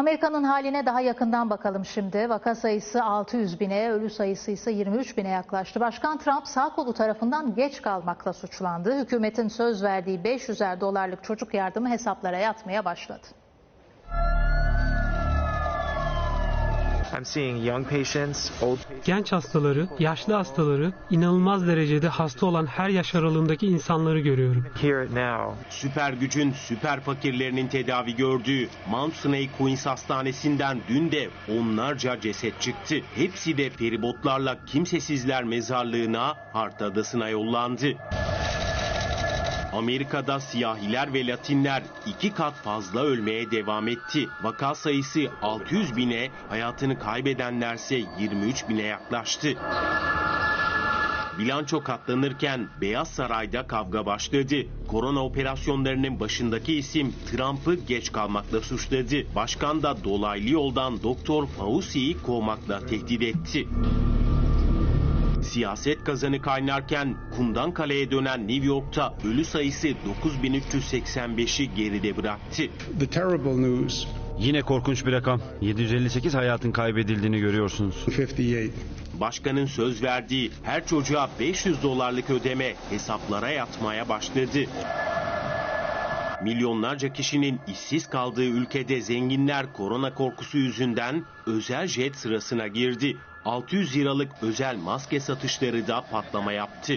Amerika'nın haline daha yakından bakalım şimdi. Vaka sayısı 600 bine, ölü sayısı ise 23 bine yaklaştı. Başkan Trump sağ kolu tarafından geç kalmakla suçlandı. Hükümetin söz verdiği 500'er dolarlık çocuk yardımı hesaplara yatmaya başladı. Genç hastaları, yaşlı hastaları, inanılmaz derecede hasta olan her yaş aralığındaki insanları görüyorum. Here now. Süper gücün süper fakirlerinin tedavi gördüğü Mount Sinai Queens Hastanesi'nden dün de onlarca ceset çıktı. Hepsi de feribotlarla kimsesizler mezarlığına Hart Adası'na yollandı. Amerika'da siyahiler ve Latinler iki kat fazla ölmeye devam etti. Vaka sayısı 600 bine, hayatını kaybedenlerse 23 bine yaklaştı. Bilanço katlanırken Beyaz Saray'da kavga başladı. Korona operasyonlarının başındaki isim Trump'ı geç kalmakla suçladı. Başkan da dolaylı yoldan Doktor Fauci'yi kovmakla tehdit etti. Siyaset kazanı kaynarken kumdan kaleye dönen New York'ta ölü sayısı 9385'i geride bıraktı. The terrible news Yine korkunç bir rakam. 758 hayatın kaybedildiğini görüyorsunuz. 58. Başkanın söz verdiği her çocuğa 500 dolarlık ödeme hesaplara yatmaya başladı. Milyonlarca kişinin işsiz kaldığı ülkede zenginler korona korkusu yüzünden özel jet sırasına girdi. 600 liralık özel maske satışları da patlama yaptı.